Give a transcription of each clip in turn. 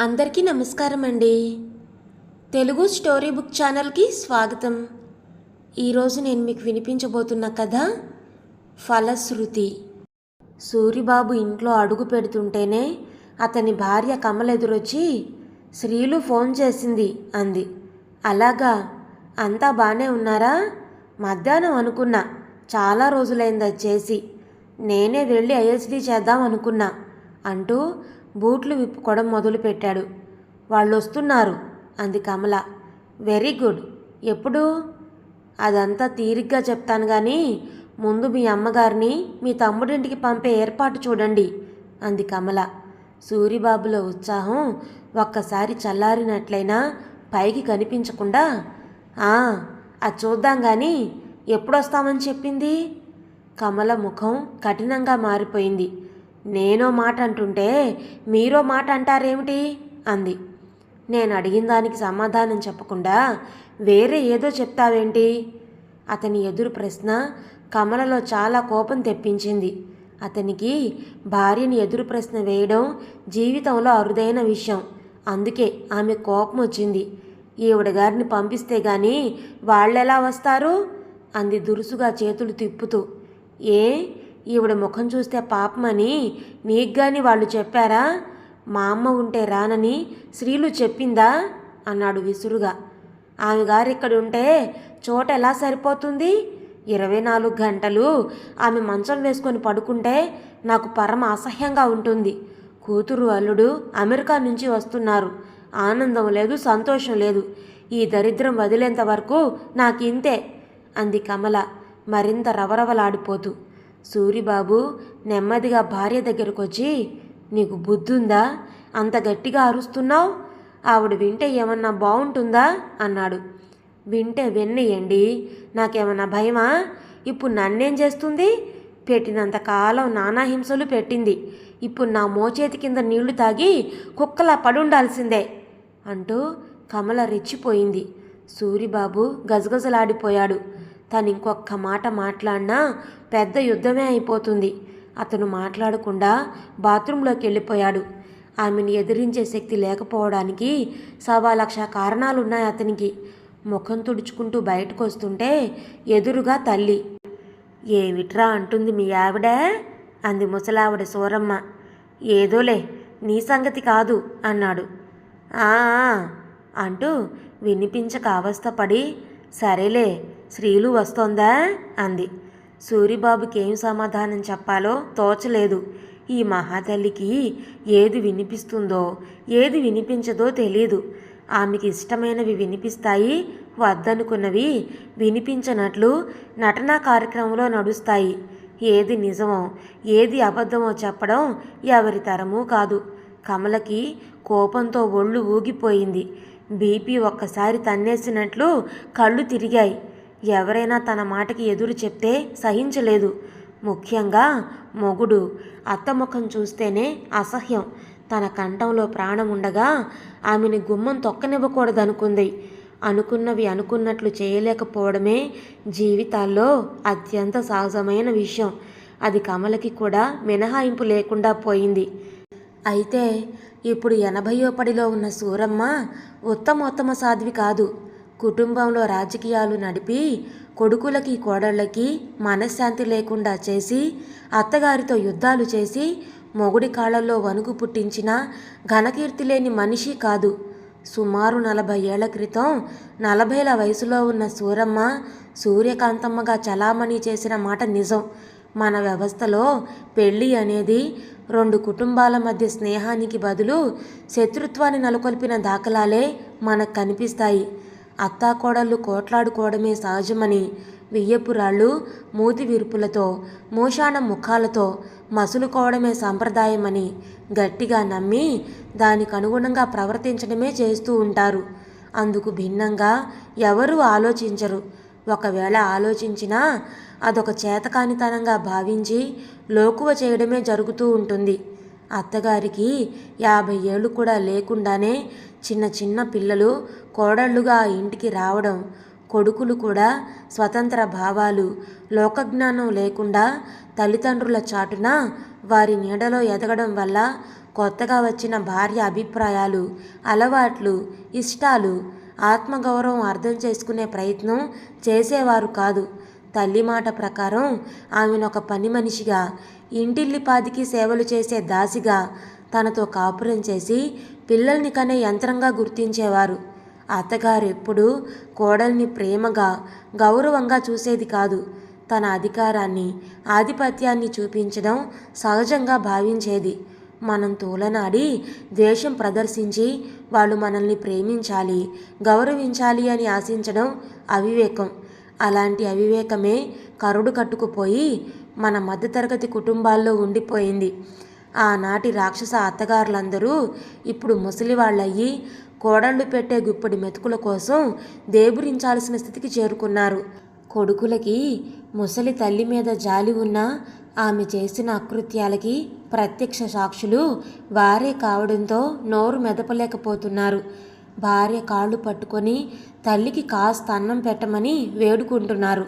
అందరికీ నమస్కారం అండి. తెలుగు స్టోరీ బుక్ ఛానల్కి స్వాగతం. ఈరోజు నేను మీకు వినిపించబోతున్న కథ ఫలశ్రుతి. సూరిబాబు ఇంట్లో అడుగు పెడుతుంటేనే అతని భార్య కమల ఎదురొచ్చి శ్రీలు ఫోన్ చేసింది అంది. అలాగా? అంతా బాగానే ఉన్నారా? మధ్యాహ్నం అనుకున్నా. చాలా రోజులైంది అది చేసి. నేనే వెళ్ళి ఐఎస్డి చేద్దాం అనుకున్నా అంటూ బూట్లు విప్పుకోవడం మొదలుపెట్టాడు. వాళ్ళు వస్తున్నారు అంది కమల. Very good. ఎప్పుడు? అదంతా తీరిగ్గా చెప్తాను కానీ ముందు మీ అమ్మగారిని మీ తమ్ముడింటికి పంపే ఏర్పాటు చూడండి అంది కమల. సూరిబాబులో ఉత్సాహం ఒక్కసారి చల్లారినట్లయినా పైకి కనిపించకుండా "ఆ, అది చూద్దాం కానీ ఎప్పుడొస్తామని చెప్పింది? కమల ముఖం కఠినంగా మారిపోయింది. నేనో మాట అంటుంటే మీరో మాట అంటారేమిటి అంది. నేను అడిగిన దానికి సమాధానం చెప్పకుండా వేరే ఏదో చెప్తావేంటి? అతని ఎదురు ప్రశ్న కమలలో చాలా కోపం తెప్పించింది. అతనికి భార్యని ఎదురు ప్రశ్న వేయడం జీవితంలో అరుదైన విషయం. అందుకే ఆమె కోపం వచ్చింది ఈవిడ గారిని పంపిస్తే గాని వాళ్ళెలా వస్తారు? అంది దురుసుగా చేతులు తిప్పుతూ. ఏ? ఈవిడ ముఖం చూస్తే పాపమని నీకు గాని వాళ్ళు చెప్పారా? మా అమ్మ ఉంటే రానని శ్రీలు చెప్పిందా? అన్నాడు విసురుగా. ఆమె గారు ఇక్కడ ఉంటే చోట ఎలా సరిపోతుంది? ఇరవై నాలుగు గంటలు ఆమె మంచం వేసుకొని పడుకుంటే నాకు పరమ అసహ్యంగా ఉంటుంది. కూతురు అల్లుడు అమెరికా నుంచి వస్తున్నారు. ఆనందం లేదు సంతోషం లేదు. ఈ దరిద్రం వదిలేంత వరకు నాకు ఇంతే అంది కమల మరింత రవరవలాడిపోతూ. సూరిబాబు నెమ్మదిగా భార్య దగ్గరకు వచ్చి నీకు బుద్ధుందా? అంత గట్టిగా అరుస్తున్నావు? ఆవిడ వింటే ఏమన్నా బాగుంటుందా అన్నాడు. వింటే వెన్నెయ్యండి. నాకేమన్నా భయమా? ఇప్పుడు నన్నేం చేస్తుంది? పెట్టినంత కాలం నానా హింసలు పెట్టింది. ఇప్పుడు నా మోచేతి కింద నీళ్ళు తాగి కుక్కలా పడుండాల్సిందే అంటూ కమల రెచ్చిపోయింది. సూరిబాబు గజగజలాడిపోయాడు. తను ఇంకొక మాట మాట్లాడినా పెద్ద యుద్ధమే అయిపోతుంది. అతను మాట్లాడకుండా బాత్రూంలోకి వెళ్ళిపోయాడు. ఆమెను ఎదిరించే శక్తి లేకపోవడానికి సవా లక్ష కారణాలున్నాయి అతనికి. ముఖం తుడుచుకుంటూ బయటకు వస్తుంటే ఎదురుగా తల్లి. ఏమిట్రా అంటుంది మీ ఆవిడ? అంది ముసలావిడ సూరమ్మ. ఏదోలే నీ సంగతి కాదు అన్నాడు. "ఆ ఆ" అంటూ వినిపించక అవస్థపడి సరేలే శ్రీలు వస్తోందా? అంది. సూరిబాబుకి ఏం సమాధానం చెప్పాలో తోచలేదు. ఈ మహాతల్లికి ఏది వినిపిస్తుందో ఏది వినిపించదో తెలియదు ఆమెకి ఇష్టమైనవి వినిపిస్తాయి వద్దనుకున్నవి వినిపించనట్లు నటనా కార్యక్రమంలో నడుస్తాయి. ఏది నిజమో ఏది అబద్ధమో చెప్పడం ఎవరి తరమూ కాదు. కమలకి కోపంతో ఒళ్ళు ఊగిపోయింది. బీపీ ఒక్కసారి తన్నేసినట్లు కళ్ళు తిరిగాయి. ఎవరైనా తన మాటకి ఎదురు చెప్తే సహించలేదు. ముఖ్యంగా మొగుడు. అత్త ముఖం చూస్తేనే అసహ్యం. తన కంఠంలో ప్రాణం ఉండగా ఆమెని గుమ్మం తొక్కనివ్వకూడదనుకుంది. అనుకున్నవి అనుకున్నట్లు చేయలేకపోవడమే జీవితాల్లో అత్యంత సహజమైన విషయం. అది కమలకి కూడా మినహాయింపు లేకుండా పోయింది. అయితే ఇప్పుడు ఎనభయో పడిలో ఉన్న సూరమ్మ ఉత్తమోత్తమ సాధ్వి కాదు. కుటుంబంలో రాజకీయాలు నడిపి కొడుకులకి కోడళ్ళకి మనశ్శాంతి లేకుండా చేసి అత్తగారితో యుద్ధాలు చేసి మొగుడి కాళ్ళల్లో వణుకు పుట్టించిన ఘనకీర్తి లేని మనిషి కాదు. సుమారు నలభై ఏళ్ళ క్రితం నలభైల వయసులో ఉన్న సూరమ్మ సూర్యకాంతమ్మగా చలామణి చేసిన మాట నిజం. మన వ్యవస్థలో పెళ్ళి అనేది రెండు కుటుంబాల మధ్య స్నేహానికి బదులు శత్రుత్వాన్ని నెలకొల్పిన దాఖలాలే మనకు కనిపిస్తాయి. అత్తాకోడళ్ళు కోట్లాడుకోవడమే సహజమని వెయ్యపురాళ్ళు మూతి విరుపులతో మూషాణ ముఖాలతో మసులుకోవడమే సాంప్రదాయమని గట్టిగా నమ్మి దానికి అనుగుణంగా ప్రవర్తించడమే చేస్తూ ఉంటారు. అందుకు భిన్నంగా ఎవరూ ఆలోచించరు. ఒకవేళ ఆలోచించినా అదొక చేతకానితనంగా భావించి లోకువ చేయడమే జరుగుతూ ఉంటుంది. అత్తగారికి యాభై ఏళ్ళు కూడా లేకుండానే చిన్న చిన్న పిల్లలు కోడళ్ళుగా ఇంటికి రావడం కొడుకులు కూడా స్వతంత్ర భావాలు లోకజ్ఞానం లేకుండా తల్లిదండ్రుల చాటున వారి నీడలో ఎదగడం వల్ల కొత్తగా వచ్చిన భార్య అభిప్రాయాలు అలవాట్లు ఇష్టాలు ఆత్మగౌరవం అర్థం చేసుకునే ప్రయత్నం చేసేవారు కాదు. తల్లి మాట ప్రకారం ఆమెను ఒక పని మనిషిగా ఇంటిల్లిపాదికి సేవలు చేసే దాసిగా తనతో కాపురం చేసి పిల్లల్ని కనే యంత్రంగా గుర్తించేవారు. అత్తగారు ఎప్పుడూ కోడల్ని ప్రేమగా గౌరవంగా చూసేది కాదు. తన అధికారాన్ని ఆధిపత్యాన్ని చూపించడం సహజంగా భావించేది. మనం తోలనాడి ద్వేషం ప్రదర్శించి వాళ్ళు మనల్ని ప్రేమించాలి గౌరవించాలి అని ఆశించడం అవివేకం. అలాంటి అవివేకమే కరుడు కట్టుకుపోయి మన మధ్యతరగతి కుటుంబాల్లో ఉండిపోయింది. ఆనాటి రాక్షస అత్తగారులందరూ ఇప్పుడు ముసలివాళ్ళయ్యి కోడళ్ళు పెట్టే గుప్పడి మెతుకుల కోసం దేబురించాల్సిన స్థితికి చేరుకున్నారు. కొడుకులకి ముసలి తల్లి మీద జాలి ఉన్నా ఆమె చేసిన అకృత్యాలకి ప్రత్యక్ష సాక్షులు వారే కావడంతో నోరు మెదపలేకపోతున్నారు. భార్య కాళ్ళు పట్టుకొని తల్లికి కాస్త అన్నం పెట్టమని వేడుకుంటున్నారు.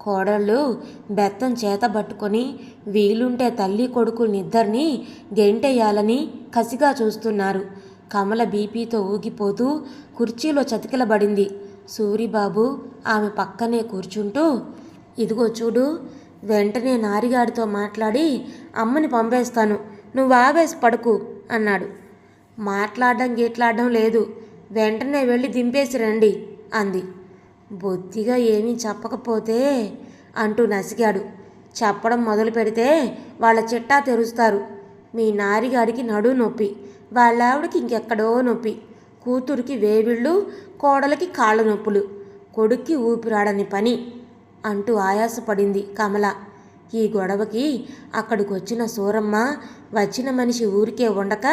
కోడళ్ళు బెత్తం చేత పట్టుకొని వీలుంటే తల్లి కొడుకునిద్దరినీ గెంటేయాలని కసిగా చూస్తున్నారు. కమల బీపీతో ఊగిపోతూ కుర్చీలో చతికిలబడింది. సూరిబాబు ఆమె పక్కనే కూర్చుంటూ ఇదిగో చూడు వెంటనే నారిగాడితో మాట్లాడి అమ్మని పంపేస్తాను. నువ్వు ఆవేసి పడుకు అన్నాడు. మాట్లాడడం గీట్లాడడం లేదు. వెంటనే వెళ్ళి దింపేసి రండి అంది. బొత్తిగా ఏమీ చెప్పకపోతే అంటూ నసిగాడు. చెప్పడం మొదలు పెడితే వాళ్ళ చిట్టా తెరుస్తారు. మీ నారిగాడికి నడు నొప్పి వాళ్ళ ఆవిడకి ఇంకెక్కడో నొప్పి. కూతురికి వేవిళ్ళు కోడలకి కాళ్ళ నొప్పులు. కొడుక్కి ఊపిరాడని పని అంటూ ఆయాసపడింది కమల. ఈ గొడవకి అక్కడికొచ్చిన సూరమ్మ వచ్చిన మనిషి ఊరికే ఉండక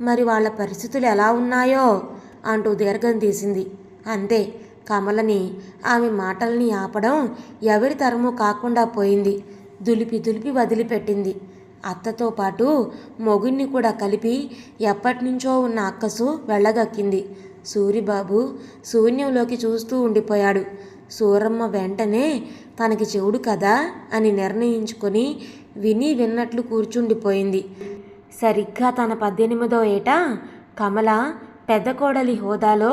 మరి వాళ్ళ పరిస్థితులు ఎలా ఉన్నాయో అంటూ దీర్ఘం తీసింది. అంతే కమలని. ఆమె మాటల్ని ఆపడం ఎవరి తరము కాకుండా పోయింది. దులిపి దులిపి వదిలిపెట్టింది. అత్తతో పాటు మొగుణ్ణి కూడా కలిపి ఎప్పటినుంచో ఉన్న అక్కసు వెళ్ళగక్కింది సూరిబాబు శూన్యంలోకి చూస్తూ ఉండిపోయాడు. సూరమ్మ వెంటనే తనకి చెవుడు కదా అని నిర్ణయించుకొని విని విన్నట్లు కూర్చుండిపోయింది. సరిగ్గా తన పద్దెనిమిదో ఏట కమల పెద్ద కోడలి హోదాలో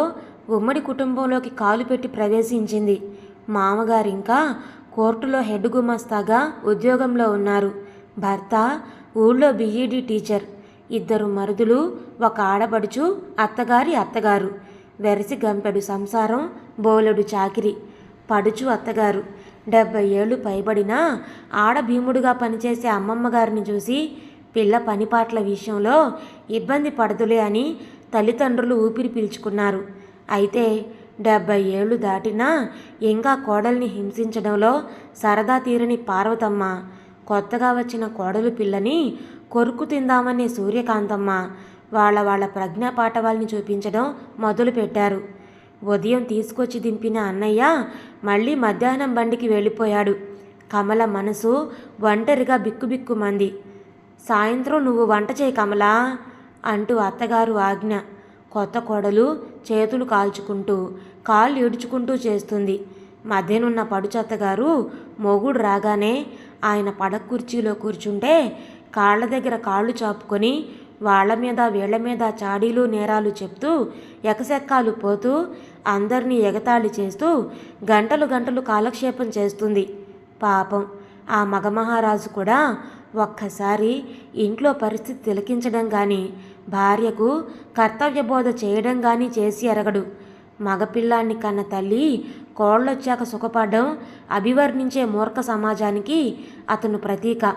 ఉమ్మడి కుటుంబంలోకి కాలు పెట్టి ప్రవేశించింది. మామగారు ఇంకా కోర్టులో హెడ్ గుమస్తాగా ఉద్యోగంలో ఉన్నారు. భర్త ఊళ్ళో బీఈడి టీచర్. ఇద్దరు మరుదులు ఒక ఆడబడుచు అత్తగారి అత్తగారు. వెరసి గంపెడు సంసారం బోలెడు చాకిరి. పడుచు అత్తగారు. డెబ్బై ఏళ్ళు పైబడిన ఆడభీముడుగా పనిచేసే అమ్మమ్మ గారిని చూసి పిల్ల పనిపాట్ల విషయంలో ఇబ్బంది పడదులే అని తల్లిదండ్రులు ఊపిరి పీల్చుకున్నారు. అయితే డెబ్బై ఏళ్ళు దాటినా ఇంకా కోడల్ని హింసించడంలో సరదా తీరని పార్వతమ్మ కొత్తగా వచ్చిన కోడలు పిల్లని కొరుకు తిందామనే సూర్యకాంతమ్మ వాళ్ళ వాళ్ళ ప్రజ్ఞా పాఠవాల్ని చూపించడం మొదలుపెట్టారు. ఉదయం తీసుకొచ్చి దింపిన అన్నయ్య మళ్ళీ మధ్యాహ్నం బండికి వెళ్ళిపోయాడు. కమల మనసు ఒంటరిగా బిక్కుబిక్కుమంది. సాయంత్రం నువ్వు వంట చేయి కమలా అంటూ అత్తగారు ఆజ్ఞ. కొత్త కొడలు చేతులు కాల్చుకుంటూ కాళ్ళు ఇడుచుకుంటూ చేస్తుంది. మధ్యనున్న పడుచత్తగారు మొగుడు రాగానే ఆయన పడక కుర్చీలో కూర్చుంటే కాళ్ళ దగ్గర కాళ్ళు చాపుకొని వాళ్ళ మీద వీళ్ళ మీద చాడీలు నేరాలు చెప్తూ ఎకసెక్కాలు పోతూ అందరినీ ఎగతాళి చేస్తూ గంటలు గంటలు కాలక్షేపం చేస్తుంది. పాపం ఆ మగమహారాజు కూడా ఒక్కసారి ఇంట్లో పరిస్థితి తిలకించడం కానీ భార్యకు కర్తవ్యబోధ చేయడం కానీ చేసి ఎరగడు మగపిల్లాన్ని కన్న తల్లి కోళ్ళొచ్చాక సుఖపడడం అభివర్ణించే మూర్ఖ సమాజానికి అతను ప్రతీక.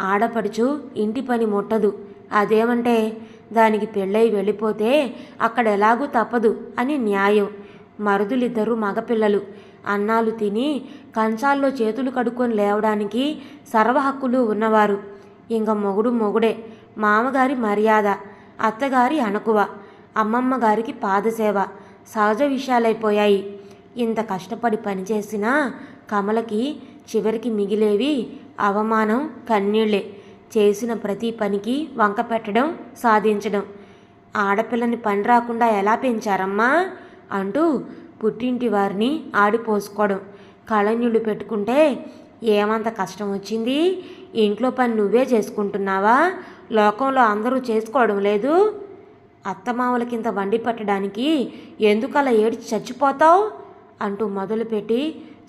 ఆడపడుచు ఇంటి పని ముట్టదు. అదేమంటే దానికి పెళ్ళై వెళ్ళిపోతే అక్కడ ఎలాగూ తప్పదు అని న్యాయం. మరుదులిద్దరూ మగపిల్లలు. అన్నాలు తిని కంచాల్లో చేతులు కడుక్కొని లేవడానికి సర్వహక్కులు ఉన్నవారు. ఇంక మొగుడు మొగుడే. మామగారి మర్యాద. అత్తగారి అణకువ అమ్మమ్మ గారికి పాదసేవ సహజ విషయాలైపోయాయి. ఇంత కష్టపడి పనిచేసినా కమలకి చివరికి మిగిలేవి అవమానం కన్నీళ్ళే. చేసిన ప్రతి పనికి వంక పెట్టడం సాధించడం. ఆడపిల్లని పని రాకుండా ఎలా పెంచారమ్మా? అంటూ పుట్టింటి వారిని ఆడిపోసుకోవడం. కళన్యుళ్ళు పెట్టుకుంటే ఏమంత కష్టం వచ్చింది? ఇంట్లో పని నువ్వే చేసుకుంటున్నావా? లోకంలో అందరూ చేసుకోవడం లేదు. అత్తమామలకింత వండి పెట్టడానికి ఎందుకలా ఏడ్చి చచ్చిపోతావు? అంటూ మొదలుపెట్టి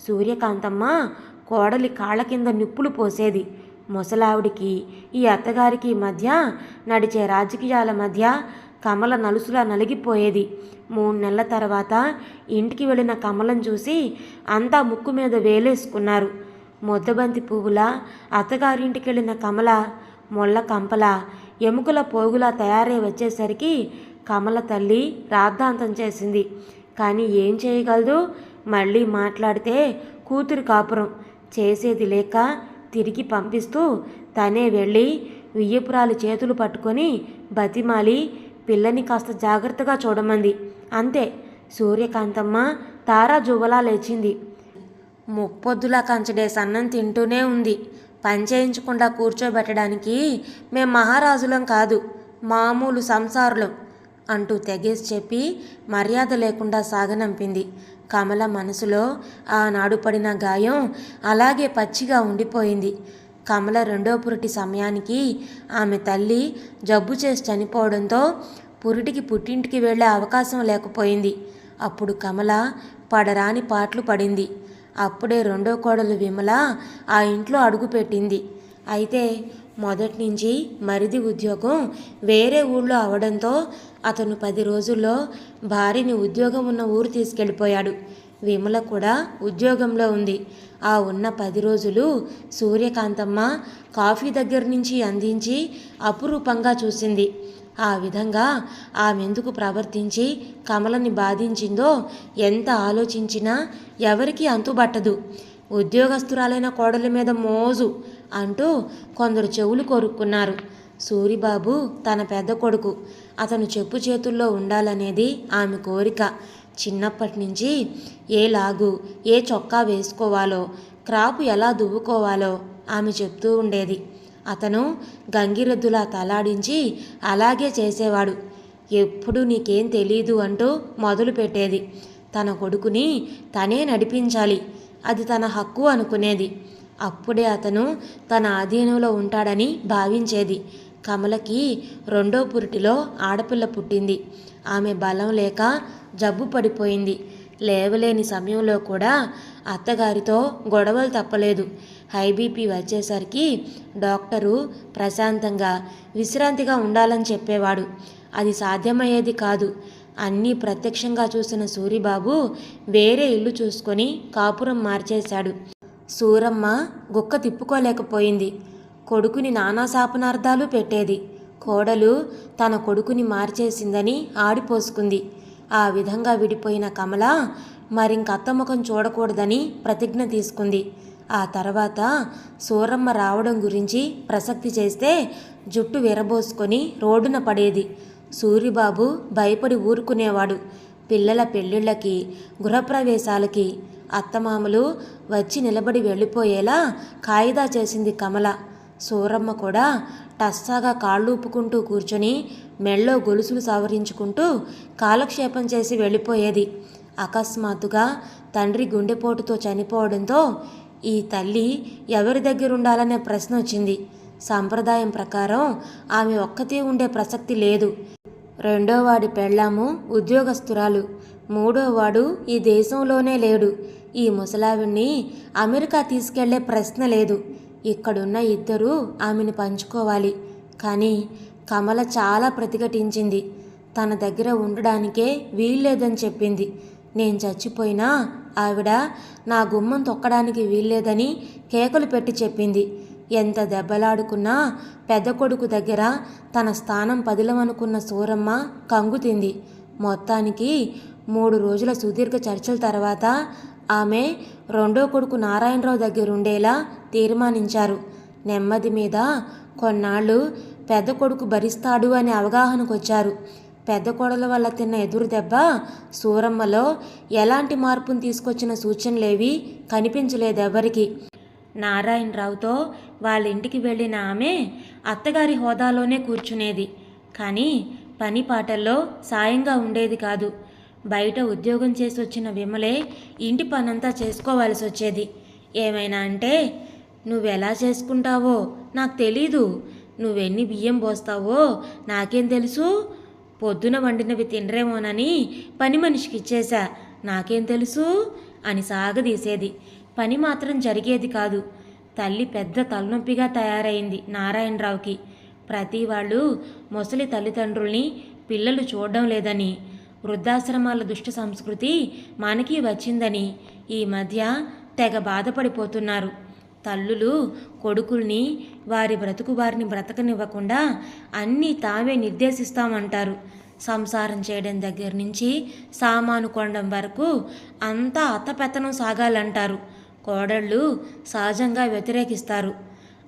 సూర్యకాంతమ్మ కోడలి కాళ్ళ కింద నిప్పులు పోసేది. ముసలావిడికి ఈ అత్తగారికి మధ్య నడిచే రాజకీయాల మధ్య కమల నలుసులా నలిగిపోయేది. మూడు నెలల తర్వాత ఇంటికి వెళ్ళిన కమలం చూసి అంతా ముక్కు మీద వేలేసుకున్నారు. ముద్దబంతి పువ్వులా అత్తగారింటికి వెళ్ళిన కమల మొల్ల కంపల ఎముకల పోగులా తయారై వచ్చేసరికి కమల తల్లి రాద్ధాంతం చేసింది. కానీ ఏం చేయగలదు? మళ్ళీ మాట్లాడితే కూతురు కాపురం. చేసేది లేక తిరిగి పంపిస్తూ తనే వెళ్ళి వియ్యపురాలు చేతులు పట్టుకొని బతిమాలి పిల్లని కాస్త జాగ్రత్తగా చూడమంది. అంతే. సూర్యకాంతమ్మ తారా జువలా లేచింది. ముప్పొద్దులా కంచడే సన్నం తింటూనే ఉంది. పని చేయించకుండా కూర్చోబెట్టడానికి మేం మహారాజులం కాదు మామూలు సంసారులం అంటూ తెగేసి చెప్పి మర్యాద లేకుండా సాగనంపింది. కమల మనసులో ఆనాడు పడిన గాయం అలాగే పచ్చిగా ఉండిపోయింది. కమల రెండో పురిటి సమయానికి ఆమె తల్లి జబ్బు చేసి చనిపోవడంతో పురిటికి పుట్టింటికి వెళ్ళే అవకాశం లేకపోయింది. అప్పుడు కమల పడరాని పాటలు పడింది. అప్పుడే రెండో కోడలు విమల ఆ ఇంట్లో అడుగుపెట్టింది అయితే మొదటి నుంచి మరిది ఉద్యోగం వేరే ఊళ్ళో అవడంతో అతను పది రోజుల్లో భార్యని ఉద్యోగం ఉన్న ఊరు తీసుకెళ్ళిపోయాడు. విమల కూడా ఉద్యోగంలో ఉంది. ఆ ఉన్న పది రోజులు సూర్యకాంతమ్మ కాఫీ దగ్గర నుంచి అందించి అపురూపంగా చూసింది. ఆ విధంగా ఆమెందుకు ప్రవర్తించి కమలని బాధించిందో ఎంత ఆలోచించినా ఎవరికీ అంతుబట్టదు. ఉద్యోగస్తురాలైన కోడలి మీద మోజు అంటూ కొందరు చెవులు కొరుక్కున్నారు. సూరిబాబు తన పెద్ద కొడుకు. అతను చెప్పు చేతుల్లో ఉండాలనేది ఆమె కోరిక. చిన్నప్పటి నుంచి ఏ లాగు ఏ చొక్కా వేసుకోవాలో క్రాపు ఎలా దువ్వుకోవాలో ఆమె చెప్తూ ఉండేది. అతను గంగిరెద్దులా తలాడించి అలాగే చేసేవాడు. ఎప్పుడు నీకేం తెలీదు అంటూ మొదలు పెట్టేది. తన కొడుకుని తనే నడిపించాలి. అది తన హక్కు అనుకునేది. అప్పుడే అతను తన ఆధీనంలో ఉంటాడని భావించేది. కమలకి రెండో పురిటిలో ఆడపిల్ల పుట్టింది. ఆమె బలం లేక జబ్బు పడిపోయింది. లేవలేని సమయంలో కూడా అత్తగారితో గొడవలు తప్పలేదు. హై బీపీ వచ్చేసరికి డాక్టరు ప్రశాంతంగా విశ్రాంతిగా ఉండాలని చెప్పేవాడు. అది సాధ్యమయ్యేది కాదు. అన్నీ ప్రత్యక్షంగా చూసిన సూరిబాబు వేరే ఇల్లు చూసుకొని కాపురం మార్చేశాడు. సూరమ్మ గుక్క తిప్పుకోలేకపోయింది. కొడుకుని నానా శాపనార్థాలు పెట్టేది. కోడలు తన కొడుకుని మార్చేసిందని ఆడిపోసుకుంది. ఆ విధంగా విడిపోయిన కమల మరింక అత్తముఖం చూడకూడదని ప్రతిజ్ఞ తీసుకుంది. ఆ తర్వాత సూరమ్మ రావడం గురించి ప్రసక్తి చేస్తే జుట్టు విరబోసుకొని రోడ్డున పడేది. సూరిబాబు భయపడి ఊరుకునేవాడు. పిల్లల పెళ్ళిళ్ళకి గృహప్రవేశాలకి అత్తమామలు వచ్చి నిలబడి వెళ్ళిపోయేలా కాయిదా చేసింది కమల. సూరమ్మ కూడా టస్సాగా కాళ్ళు ఊపుకుంటూ కూర్చొని మెళ్ళో గొలుసులు సవరించుకుంటూ కాలక్షేపం చేసి వెళ్ళిపోయేది. అకస్మాత్తుగా తండ్రి గుండెపోటుతో చనిపోవడంతో ఈ తల్లి ఎవరి దగ్గర ఉండాలనే ప్రశ్న వచ్చింది. సాంప్రదాయం ప్రకారం ఆమె ఒక్కతే ఉండే ప్రసక్తి లేదు. రెండోవాడి పెళ్ళాము ఉద్యోగస్తురాలు. మూడోవాడు ఈ దేశంలోనే లేడు. ఈ ముసలావిడ్ని అమెరికా తీసుకెళ్ళే ప్రశ్న లేదు. ఇక్కడున్న ఇద్దరూ ఆమెను పంచుకోవాలి. కానీ కమల చాలా ప్రతిఘటించింది. తన దగ్గర ఉండడానికే వీల్లేదని చెప్పింది. నేను చచ్చిపోయినా ఆవిడ నా గుమ్మం తొక్కడానికి వీల్లేదని కేకలు పెట్టి చెప్పింది. ఎంత దెబ్బలాడుకున్నా పెద్ద కొడుకు దగ్గర తన స్థానం పదిలమనుకున్న సూరమ్మ కంగుతింది మొత్తానికి మూడు రోజుల సుదీర్ఘ చర్చల తర్వాత ఆమె రెండో కొడుకు నారాయణరావు దగ్గర ఉండేలా తీర్మానించారు. నెమ్మది మీద కొన్నాళ్ళు పెద్ద కొడుకు భరిస్తాడు అనే అవగాహనకు వచ్చారు పెద్ద కోడల వల్ల తిన్న ఎదురు దెబ్బ? సూరమ్మలో ఎలాంటి మార్పును తీసుకొచ్చిన సూచనలేవి కనిపించలేదెవ్వరికి నారాయణరావుతో వాళ్ళ ఇంటికి వెళ్ళిన ఆమె అత్తగారి హోదాలోనే కూర్చునేది. కానీ పని పాటల్లో సాయంగా ఉండేది కాదు. బయట ఉద్యోగం చేసి వచ్చిన విమలే ఇంటి పనంతా చేసుకోవాల్సి వచ్చేది ఏమైనా అంటే నువ్వెలా చేసుకుంటావో నాకు తెలీదు. నువ్వెన్ని బియ్యం పోస్తావో నాకేం తెలుసు? పొద్దున వండినవి తినరేమోనని పని మనిషికి ఇచ్చేశా. నాకేం తెలుసు? అని సాగదీసేది. పని మాత్రం జరిగేది కాదు. తల్లి పెద్ద తలనొప్పిగా తయారైంది నారాయణరావుకి. ప్రతి వాళ్ళు ముసలి తల్లిదండ్రుల్ని పిల్లలు చూడడం లేదని వృద్ధాశ్రమాల దుష్ట సంస్కృతి మనకి వచ్చిందని ఈ మధ్య తెగ బాధపడిపోతున్నారు. తల్లులు కొడుకుల్ని వారి బ్రతుకు వారిని బ్రతకనివ్వకుండా అన్నీ తామే నిర్దేశిస్తామంటారు. సంసారం చేయడం దగ్గర నుంచి సామాను కొనడం వరకు అంతా అత్తపెత్తనం సాగాలంటారు. కోడళ్ళు సహజంగా వ్యతిరేకిస్తారు.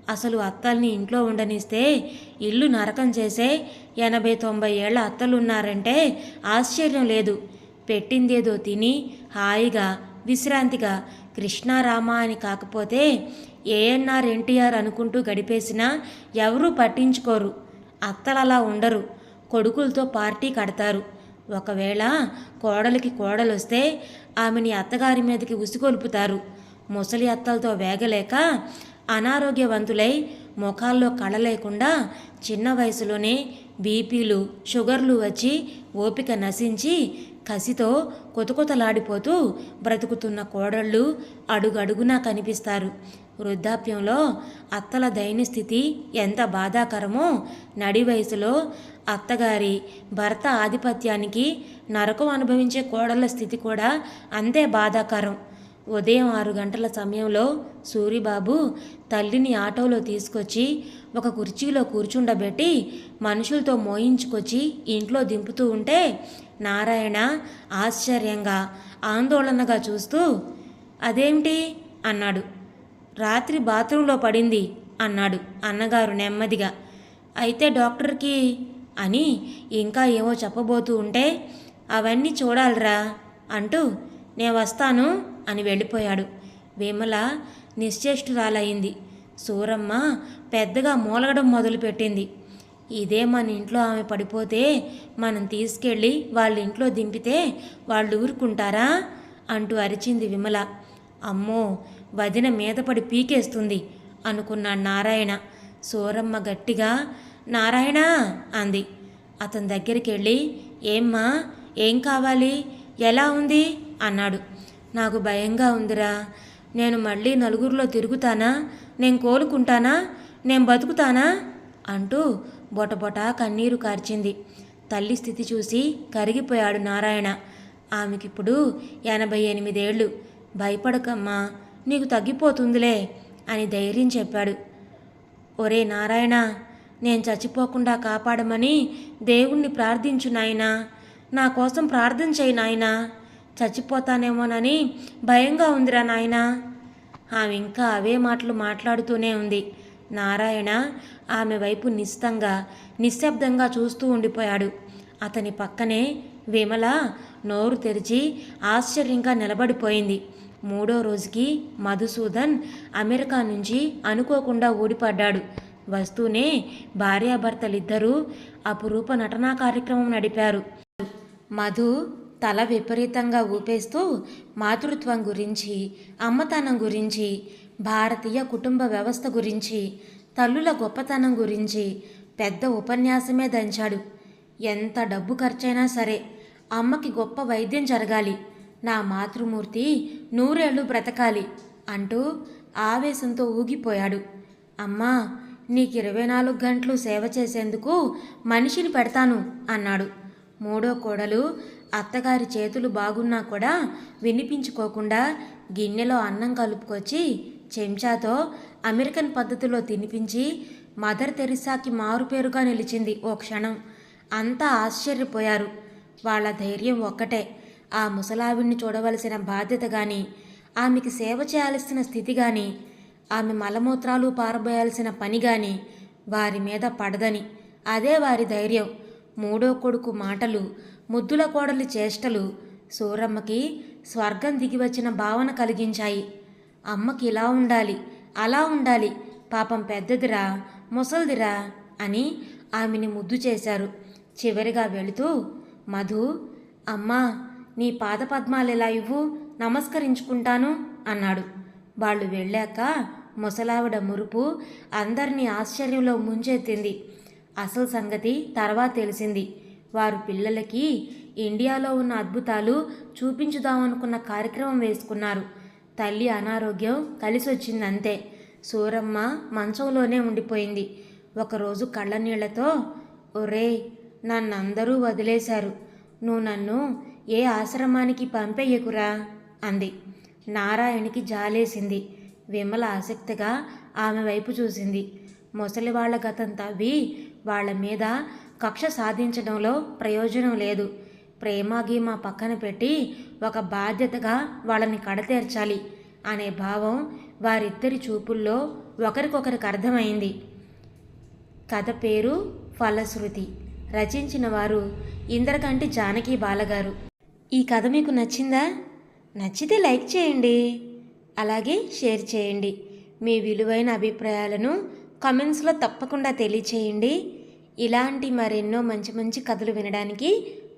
అసలు అత్తల్ని ఇంట్లో ఉండనిస్తే ఇల్లు నరకం చేసే ఎనభై తొంభై ఏళ్ళ అత్తలున్నారంటే ఆశ్చర్యం లేదు. పెట్టిందేదో తిని హాయిగా విశ్రాంతిగా కృష్ణారామ అని కాకపోతే ఏఎన్ఆర్ ఎన్టీఆర్ అనుకుంటూ గడిపేసినా ఎవరూ పట్టించుకోరు. అత్తలు అలా ఉండరు. కొడుకులతో పార్టీ కడతారు. ఒకవేళ కోడలికి కోడలొస్తే ఆమెని అత్తగారి మీదకి ఉసిగొల్పుతారు. ముసలి అత్తలతో వేగలేక అనారోగ్యవంతులై ముఖాల్లో కళ లేకుండా చిన్న వయసులోనే బీపీలు షుగర్లు వచ్చి ఓపిక నశించి కసితో కొతకొతలాడిపోతూ బ్రతుకుతున్న కోడళ్ళు అడుగడుగునా కనిపిస్తారు. వృద్ధాప్యంలో అత్తల దైన్యస్థితి ఎంత బాధాకరమో నడి వయసులో అత్తగారి భర్త ఆధిపత్యానికి నరకం అనుభవించే కోడళ్ళ స్థితి కూడా అంతే బాధాకరం. ఉదయం ఆరు గంటల సమయంలో సూరిబాబు తల్లిని ఆటోలో తీసుకొచ్చి ఒక కుర్చీలో కూర్చుండబెట్టి మనుషులతో మోయించుకొచ్చి ఇంట్లో దింపుతూ ఉంటే నారాయణ ఆశ్చర్యంగా ఆందోళనగా చూస్తూ అదేమిటి అన్నాడు. రాత్రి బాత్రూంలో పడింది అన్నాడు అన్నగారు నెమ్మదిగా. అయితే డాక్టర్కి? అని ఇంకా ఏవో చెప్పబోతూ ఉంటే అవన్నీ చూడాలిరా అంటూ నేను వస్తాను అని వెళ్ళిపోయాడు. విమల నిశ్చేష్టురాలయ్యింది సూరమ్మ పెద్దగా మూలగడం మొదలుపెట్టింది. ఇదే మన ఇంట్లో ఆమె పడిపోతే మనం తీసుకెళ్ళి వాళ్ళ ఇంట్లో దింపితే వాళ్ళు ఊరుకుంటారా? అంటూ అరిచింది విమల. అమ్మో వదిన మీద పడి పీకేస్తుంది అనుకున్నాడు నారాయణ. సూరమ్మ గట్టిగా నారాయణ అంది. అతని దగ్గరికి వెళ్ళి ఏమ్మా ఏం కావాలి? ఎలా ఉంది? అన్నాడు. నాకు భయంగా ఉందిరా. నేను మళ్ళీ నలుగురిలో తిరుగుతానా? నేను కోలుకుంటానా? నేను బతుకుతానా? అంటూ బొటబొట కన్నీరు కార్చింది. తల్లి స్థితి చూసి కరిగిపోయాడు నారాయణ. ఆమెకిప్పుడు ఎనభై ఎనిమిదేళ్ళు. భయపడకమ్మా నీకు తగ్గిపోతుందిలే అని ధైర్యం చెప్పాడు. ఒరే నారాయణ నేను చచ్చిపోకుండా కాపాడమని దేవుణ్ణి ప్రార్థించు నాయనా. నా కోసం ప్రార్థన చేయి నాయనా. చచ్చిపోతానేమోనని భయంగా ఉందిరా నాయనా. ఆమె ఇంకా అవే మాటలు మాట్లాడుతూనే ఉంది. నారాయణ ఆమె వైపు నిస్తంగా నిశ్శబ్దంగా చూస్తూ ఉండిపోయాడు. అతని పక్కనే విమల నోరు తెరిచి ఆశ్చర్యంగా నిలబడిపోయింది. మూడో రోజుకి మధుసూదన్ అమెరికా నుంచి అనుకోకుండా ఊడిపడ్డాడు. వస్తూనే భార్యాభర్తలిద్దరూ అపురూప నటనా కార్యక్రమం నడిపారు. మధు తల విపరీతంగా ఊపేస్తూ మాతృత్వం గురించి అమ్మతనం గురించి భారతీయ కుటుంబ వ్యవస్థ గురించి తల్లుల గొప్పతనం గురించి పెద్ద ఉపన్యాసమే దంచాడు. ఎంత డబ్బు ఖర్చైనా సరే అమ్మకి గొప్ప వైద్యం జరగాలి. నా మాతృమూర్తి నూరేళ్ళు బ్రతకాలి అంటూ ఆవేశంతో ఊగిపోయాడు. అమ్మా నీకు ఇరవై నాలుగు గంటలు సేవ చేసేందుకు మనిషిని పెడతాను అన్నాడు. మూడో కోడలు అత్తగారి చేతులు బాగున్నా కూడా వినిపించుకోకుండా గిన్నెలో అన్నం కలుపుకొచ్చి చెంచాతో అమెరికన్ పద్ధతిలో తినిపించి మదర్ తెరిసాకి మారుపేరుగా నిలిచింది ఓ క్షణం. అంతా ఆశ్చర్యపోయారు. వాళ్ళ ధైర్యం ఒక్కటే. ఆ ముసలావిడిని చూడవలసిన బాధ్యత కానీ ఆమెకి సేవ చేయాల్సిన స్థితి కానీ ఆమె మలమూత్రాలు పారబోయాల్సిన పని కానీ వారి మీద పడదని. అదే వారి ధైర్యం. మూడో కొడుకు మాటలు ముద్దుల కోడలి చేష్టలు సూరమ్మకి స్వర్గం దిగివచ్చిన భావన కలిగించాయి. అమ్మకి ఇలా ఉండాలి అలా ఉండాలి. పాపం పెద్దదిరా ముసల్దిరా అని ఆమెని ముద్దు చేశారు. చివరిగా వెళుతూ మధు అమ్మా నీ పాదపద్మాలు ఎలా ఇవ్వు? నమస్కరించుకుంటాను అన్నాడు. వాళ్ళు వెళ్ళాక ముసలావిడ మురుపు అందరినీ ఆశ్చర్యంలో ముంచెత్తింది. అసలు సంగతి తర్వాత తెలిసింది. వారు పిల్లలకి ఇండియాలో ఉన్న అద్భుతాలు చూపించుదామనుకున్న కార్యక్రమం వేసుకున్నారు. తల్లి అనారోగ్యం కలిసి వచ్చింది అంతే సూరమ్మ మంచంలోనే ఉండిపోయింది. ఒకరోజు కళ్ళనీళ్ళతో ఒరే నన్నందరూ వదిలేశారు. నువ్వు నన్ను ఏ ఆశ్రమానికి పంపేయకురా అంది. నారాయణకి జాలేసింది. విమల ఆసక్తిగా ఆమె వైపు చూసింది. ముసలి వాళ్ళ గతం తవ్వి వాళ్ళ మీద కక్ష సాధించడంలో ప్రయోజనం లేదు. ప్రేమ గీమ పక్కన పెట్టి ఒక బాధ్యతగా వాళ్ళని కడతేర్చాలి అనే భావం వారిద్దరి చూపుల్లో ఒకరికొకరికి అర్థమైంది. కథ పేరు ఫలశ్రుతి. రచించిన వారు ఇంద్రకంటి జానకి బాలగారు. ఈ కథ మీకు నచ్చిందా? నచ్చితే లైక్ చేయండి. అలాగే షేర్ చేయండి. మీ విలువైన అభిప్రాయాలను కామెంట్స్లో తప్పకుండా తెలియచేయండి. ఇలాంటి మరెన్నో మంచి మంచి కథలు వినడానికి